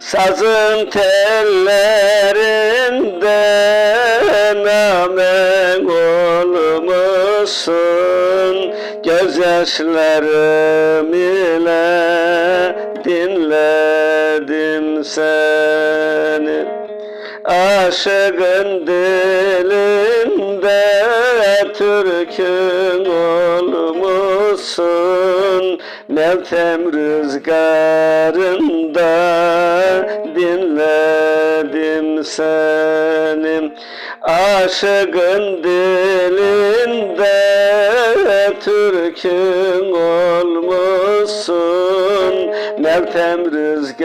Sazın tellerinde namen olmuşsun. Gözyaşlarım ile dinledim seni. Aşığın dilinde türkün olmuşsun Meltem rüzgarında dinledim seni. Aşığın dilinde türkün olmuşsun. Meltem rüzgarında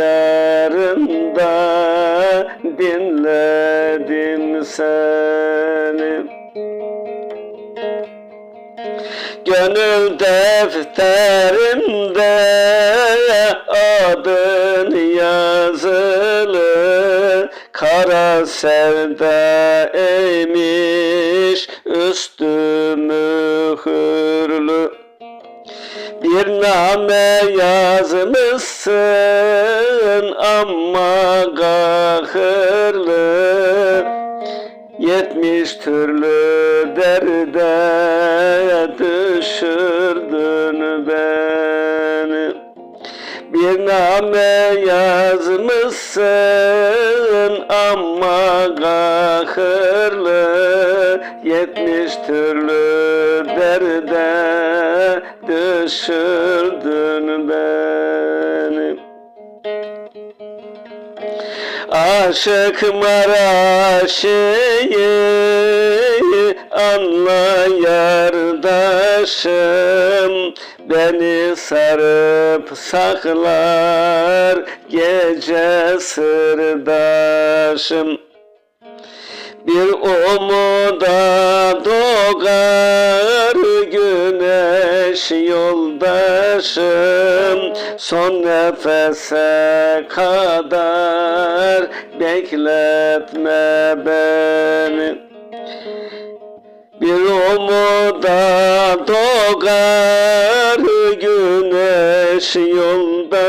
dinledim seni Gönül defterimde adın yazılı. Kara sevda eğmiş üstümü hırlı bir name yazmışsın ama kahırlı Yetmiş türlü derde düşürdün beni. Bir name yazmışsın ama kahırlı. Yetmiş türlü derde düşürdün beni Aşık Maraşı'yı anla yardaşım Beni sarıp saklar gece sırdaşım. Bir umuda doğar güneş yoldaşım Son nefese kadar bekletme beni. Bir umuda doğar güneş yoldaşım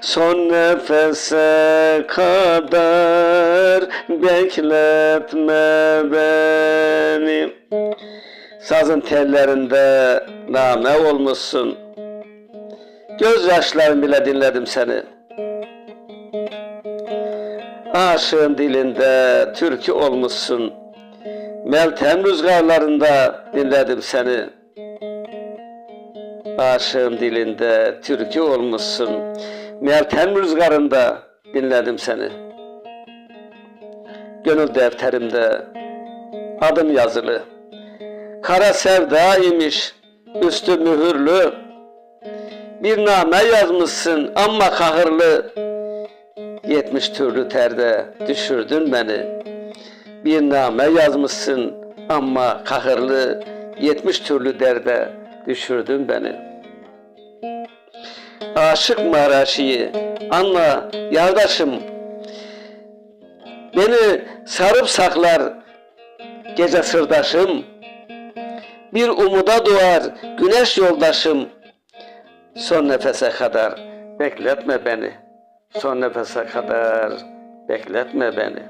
Son nefese kadar bekletme beni Sazın tellerinde name olmuşsun Gözyaşlarım bile dinledim seni Aşığın dilinde türkü olmuşsun Meltem rüzgarlarında dinledim seni. Aşığın dilinde türkü olmuşsun. Meltem rüzgarında dinledim seni. Gönül defterimde adım yazılı. Kara sevda imiş, üstü mühürlü. Bir name yazmışsın ama kahırlı. Yetmiş türlü terde düşürdün beni bir name yazmışsın ama kahırlı yetmiş türlü derde düşürdün beni. Aşık Maraşi'yi anla yardaşım beni sarıp saklar gece sırdaşım bir umuda doğar güneş yoldaşım son nefese kadar bekletme beni son nefese kadar bekletme beni.